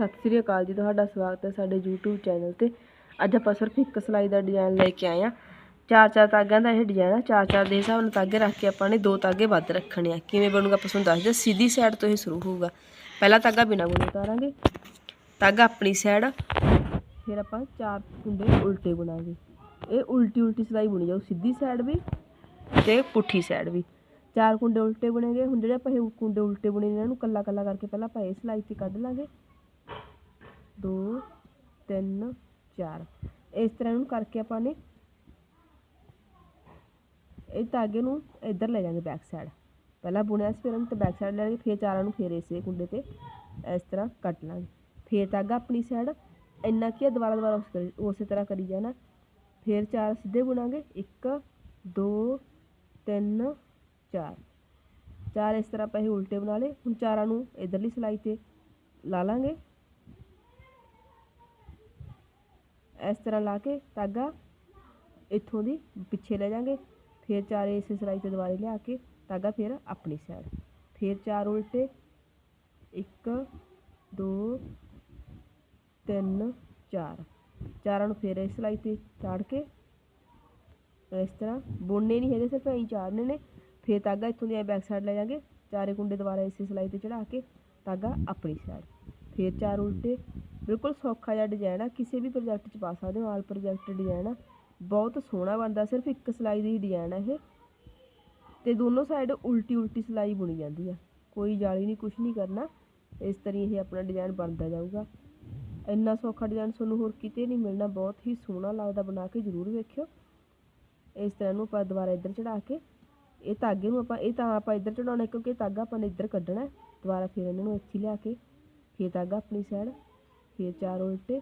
ਸਤਿ ਸ੍ਰੀ ਅਕਾਲ ਜੀ, ਤੁਹਾਡਾ ਸਵਾਗਤ ਹੈ ਸਾਡੇ YouTube ਚੈਨਲ ਤੇ। ਅੱਜ ਆਪਾਂ ਸਿਰਫ ਇੱਕ ਸਿਲਾਈ ਦਾ ਡਿਜ਼ਾਈਨ ਲੈ ਕੇ ਆਏ ਆ ਚਾਰ ਚਾਰ ਤਾਗਿਆਂ ਦਾ ਇਹ ਡਿਜ਼ਾਈਨ ਆ, ਚਾਰ ਚਾਰ ਦੇ ਹਿਸਾਬ ਨਾਲ ਤਾਗੇ ਰੱਖ ਕੇ ਆਪਾਂ ਨੇ ਦੋ ਤਾਗੇ ਵੱਧ ਰੱਖਣੇ ਆ। ਕਿਵੇਂ ਬਣੂਗਾ ਆਪਾਂ ਤੁਹਾਨੂੰ ਦੱਸਦੇ ਹਾਂ। ਸਿੱਧੀ ਸਾਈਡ ਤੋਂ ਇਹ ਸ਼ੁਰੂ ਹੋਊਗਾ। ਪਹਿਲਾ ਤਾਗਾ ਬਿਨਾਂ ਬੁਣੇ ਉਤਾਰਾਂਗੇ। ਤਾਗਾ ਆਪਣੀ ਸਾਈਡ ਫਿਰ ਆਪਾਂ ਚਾਰ ਕੁੰਡੇ ਉਲਟੇ ਬੁਣਾਂਗੇ ਇਹ ਉਲਟੀ ਉਲਟੀ ਸਿਲਾਈ ਬੁਣੀ ਜਾਊ, ਸਿੱਧੀ ਸਾਈਡ ਵੀ ਤੇ ਪੁੱਠੀ ਸਾਈਡ ਵੀ। ਚਾਰ ਕੁੰਡੇ ਉਲਟੇ ਬਣੇਗੇ ਹੁਣ ਜਿਹੜੇ ਆਪਾਂ ਇਹ ਕੁੰਡੇ ਉਲਟੇ ਬੁਣੇ ਨੇ, ਇਹਨਾਂ ਨੂੰ ਕੱਲਾ ਕੱਲਾ ਕਰਕੇ ਪਹਿਲਾਂ ਆਪਾਂ ਇਹ ਸਿਲਾਈ ਤੇ ਕੱਢ ਲਾਂਗੇ। ਦੋ, ਤਿੰਨ, ਚਾਰ। ਇਸ ਤਰ੍ਹਾਂ ਇਹਨੂੰ ਕਰਕੇ ਆਪਾਂ ਨੇ ਇਹ ਧਾਗੇ ਨੂੰ ਇੱਧਰ ਲੈ ਜਾਵਾਂਗੇ ਬੈਕ ਸਾਈਡ ਪਹਿਲਾਂ ਬੁਣਿਆ ਸੀ, ਫਿਰ ਉਹਨੂੰ ਤੇ ਬੈਕ ਸਾਈਡ ਲੈ ਲਾਂਗੇ, ਫਿਰ ਚਾਰਾਂ ਨੂੰ ਫੇਰ ਇਸੇ ਕੁੰਡੇ ਤੇ ਇਸ ਤਰ੍ਹਾਂ ਕੱਟ ਲਾਂਗੇ। ਫੇਰ ਧਾਗਾ ਆਪਣੀ ਸਾਈਡ ਇੰਨਾ ਕੀ ਹੈ ਦੁਬਾਰਾ ਦੁਬਾਰਾ ਉਸ ਕਰੀ- ਉਸੇ ਤਰ੍ਹਾਂ ਕਰੀ ਜਾਣਾ। ਫੇਰ ਚਾਰ ਸਿੱਧੇ ਬੁਣਾਂਗੇ 1 2 3 ਚਾਰ। ਚਾਰ ਇਸ ਤਰ੍ਹਾਂ ਆਪਾਂ ਇਹ ਉਲਟੇ ਬਣਾ ਲਏ। ਹੁਣ ਚਾਰਾਂ ਨੂੰ ਇਧਰਲੀ ਸਿਲਾਈ ਤੇ ਲਾ ਲਾਂਗੇ। ਇਸ ਤਰ੍ਹਾਂ ਲਾ ਕੇ ਧਾਗਾ ਇੱਥੋਂ ਦੀ ਪਿੱਛੇ ਲੈ ਜਾਾਂਗੇ। ਫਿਰ ਚਾਰੇ ਇਸੇ ਸਿਲਾਈ ਤੇ ਦੁਬਾਰੇ ਲਿਆ ਕੇ ਧਾਗਾ ਫਿਰ ਆਪਣੀ ਸਾਈਡ ਫਿਰ ਚਾਰ ਉਲਟੇ। 1 2 3 4 ਚਾਰਾਂ ਨੂੰ ਫਿਰ ਇਸ ਸਿਲਾਈ ਤੇ ਚਾੜ ਕੇ ਇਸ ਤਰ੍ਹਾਂ ਬੁਣਨੇ ਨਹੀਂ ਹੈਗੇ, ਸਿਰਫ ਐਂ ਚਾੜਨੇ ਨੇ। ਫਿਰ ਧਾਗਾ ਇੱਥੋਂ ਦੀ ਬੈਕ ਸਾਈਡ ਲੈ ਜਾਾਂਗੇ। ਚਾਰੇ ਕੁੰਡੇ ਦੁਬਾਰਾ ਇਸੇ ਸਿਲਾਈ ਤੇ ਚੜਾ ਕੇ ਧਾਗਾ ਆਪਣੀ ਸਾਈਡ ਫਿਰ ਚਾਰ ਉਲਟੇ। ਬਿਲਕੁਲ ਸੌਖਾ ਜਿਹਾ ਡਿਜ਼ਾਈਨ ਆ, ਕਿਸੇ ਵੀ ਪ੍ਰੋਜੈਕਟ 'ਚ ਪਾ ਸਕਦੇ ਹੋ, ਆਲ ਪ੍ਰੋਜੈਕਟ ਡਿਜ਼ਾਈਨ ਆ। ਬਹੁਤ ਸੋਹਣਾ ਬਣਦਾ, ਸਿਰਫ ਇੱਕ ਸਿਲਾਈ ਦੀ ਡਿਜ਼ਾਈਨ ਆ ਇਹ। ਤੇ ਦੋਨੋਂ ਸਾਈਡ ਉਲਟੀ ਉਲਟੀ ਸਿਲਾਈ ਬੁਣੀ ਜਾਂਦੀ ਆ। ਕੋਈ ਜਾਲੀ ਨਹੀਂ ਕੁਝ ਨਹੀਂ ਕਰਨਾ। ਇਸ ਤਰ੍ਹਾਂ ਇਹ ਆਪਣਾ ਡਿਜ਼ਾਈਨ ਬਣਦਾ ਜਾਊਗਾ। ਇੰਨਾ ਸੌਖਾ ਡਿਜ਼ਾਈਨ ਤੁਹਾਨੂੰ ਹੋਰ ਕਿਤੇ ਨਹੀਂ ਮਿਲਣਾ। ਬਹੁਤ ਹੀ ਸੋਹਣਾ ਲੱਗਦਾ, ਬਣਾ ਕੇ ਜ਼ਰੂਰ ਵੇਖਿਓ। ਇਸ ਤਰ੍ਹਾਂ ਨੂੰ ਆਪਾਂ ਦੁਬਾਰਾ ਇੱਧਰ ਚੜਾ ਕੇ, ਇਹ ਧਾਗੇ ਨੂੰ ਆਪਾਂ, ਇਹ ਤਾਂ ਆਪਾਂ ਇੱਧਰ ਚੜਾਉਣਾ ਕਿਉਂਕਿ ਇਹ ਧਾਗਾ ਆਪਾਂ ਨੇ ਇੱਧਰ ਕੱਢਣਾ। ਦੁਬਾਰਾ ਫਿਰ ਇਹਨਾਂ ਨੂੰ ਇੱਥੇ ਲਿਆ ਕੇ ਫਿਰ ਧਾਗਾ ਆਪਣੀ ਸਾਈਡ ਫਿਰ ਚਾਰ ਉਲਟੇ।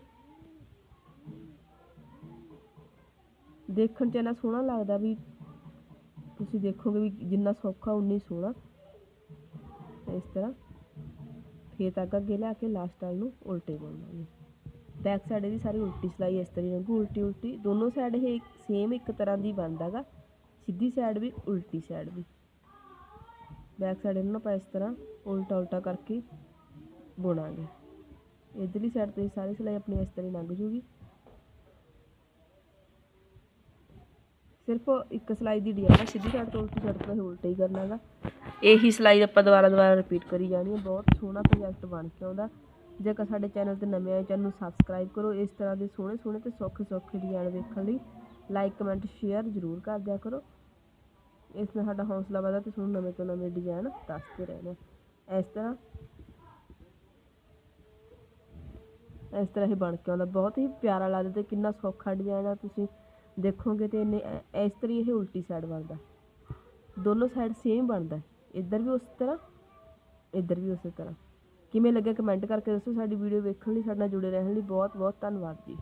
ਦੇਖਣ 'ਚ ਇੰਨਾ ਸੋਹਣਾ ਲੱਗਦਾ ਵੀ ਤੁਸੀਂ ਦੇਖੋਗੇ ਵੀ ਜਿੰਨਾ ਸੌਖਾ, ਉਨੀ ਸੋਹਣਾ। ਇਸ ਤਰ੍ਹਾਂ ਫਿਰ ਧਾਗਾ ਅੱਗੇ ਲਿਆ ਕੇ ਲਾਸਟ ਵਾਲ ਨੂੰ ਉਲਟੇ ਬੁਣਾਂਗੇ ਬੈਕ ਸਾਈਡ ਦੀ ਸਾਰੀ ਉਲਟੀ ਸਿਲਾਈ ਇਸ ਤਰ੍ਹਾਂ ਰਹੂਗੀ, ਉਲਟੀ ਉਲਟੀ। ਦੋਨੋਂ ਸਾਈਡ ਇਹ ਸੇਮ ਇੱਕ ਤਰ੍ਹਾਂ ਦੀ ਬਣਦਾਗਾ ਸਿੱਧੀ ਸਾਈਡ ਵੀ, ਉਲਟੀ ਸਾਈਡ ਵੀ। ਬੈਕ ਸਾਈਡ ਇਹਨੂੰ ਆਪਾਂ ਇਸ ਤਰ੍ਹਾਂ ਉਲਟਾ ਉਲਟਾ ਕਰਕੇ ਬੁਣਾਂਗੇ। ਇਧਰਲੀ ਸਾਈਡ ਤੇ ਸਾਰੀ ਸਿਲਾਈ ਆਪਣੀ ਇਸ ਤਰ੍ਹਾਂ ਹੀ ਲੰਘ ਜੂਗੀ। ਸਿਰਫ ਇੱਕ ਸਿਲਾਈ ਦੀ ਡਿਜ਼ਾਈਨ ਹੈ ਸਿੱਧੀ ਸਾਈਡ ਤੋਂ ਉਲਟੀ ਸਾਈਡ ਤੋਂ ਇਹ ਉਲਟਾ ਹੀ ਕਰਨਾ ਹੈਗਾ। ਇਹੀ ਸਿਲਾਈ ਆਪਾਂ ਦੁਬਾਰਾ ਦੁਬਾਰਾ ਰਿਪੀਟ ਕਰੀ ਜਾਣੀ ਹੈ ਬਹੁਤ ਸੋਹਣਾ ਪ੍ਰੋਜੈਕਟ ਬਣ ਕੇ ਆਉਂਦਾ। ਜੇਕਰ ਸਾਡੇ ਚੈਨਲ ਤੇ ਨਵੇਂ ਆਏ, ਚੈਨਲ ਨੂੰ ਸਬਸਕ੍ਰਾਈਬ ਕਰੋ। ਇਸ ਤਰ੍ਹਾਂ ਦੇ ਸੋਹਣੇ ਸੋਹਣੇ ਤੇ ਸੌਖੇ ਸੌਖੇ ਡਿਜ਼ਾਈਨ ਵੇਖਣ ਲਈ ਲਾਈਕ ਕਮੈਂਟ ਸ਼ੇਅਰ ਜ਼ਰੂਰ ਕਰ ਦਿਆ ਕਰੋ। ਇਸ ਨਾਲ ਸਾਡਾ ਹੌਸਲਾ ਵਧਦਾ ਤੇ ਤੁਹਾਨੂੰ ਨਵੇਂ ਤੋਂ ਨਵੇਂ ਡਿਜ਼ਾਈਨ ਦੱਸਦੇ ਰਹਿਣਾ। ਇਸ ਤਰ੍ਹਾਂ ਇਸ ਤਰ੍ਹਾਂ ਹੀ ਬਣ ਕੇ ਆਉਂਦਾ। ਬਹੁਤ ਹੀ ਪਿਆਰਾ ਲੱਗਦਾ ਅਤੇ ਕਿੰਨਾ ਸੌਖਾ ਡਿਜ਼ਾਈਨ ਆ, ਤੁਸੀਂ ਦੇਖੋਗੇ ਤੇ ਇਹਨੇ ਇਸ ਤਰ੍ਹਾਂ ਇਹ ਉਲਟੀ ਸਾਈਡ ਬਣਦਾ। ਦੋਨੋਂ ਸਾਈਡ ਸੇਮ ਬਣਦਾ। ਇੱਧਰ ਵੀ ਉਸ ਤਰ੍ਹਾਂ, ਇੱਧਰ ਵੀ ਉਸੇ ਤਰ੍ਹਾਂ। ਕਿਵੇਂ ਲੱਗਿਆ ਕਮੈਂਟ ਕਰਕੇ ਦੱਸੋ, ਸਾਡੀ ਵੀਡੀਓ ਵੇਖਣ ਲਈ, ਸਾਡੇ ਨਾਲ ਜੁੜੇ ਰਹਿਣ ਲਈ ਬਹੁਤ ਬਹੁਤ ਧੰਨਵਾਦ ਜੀ।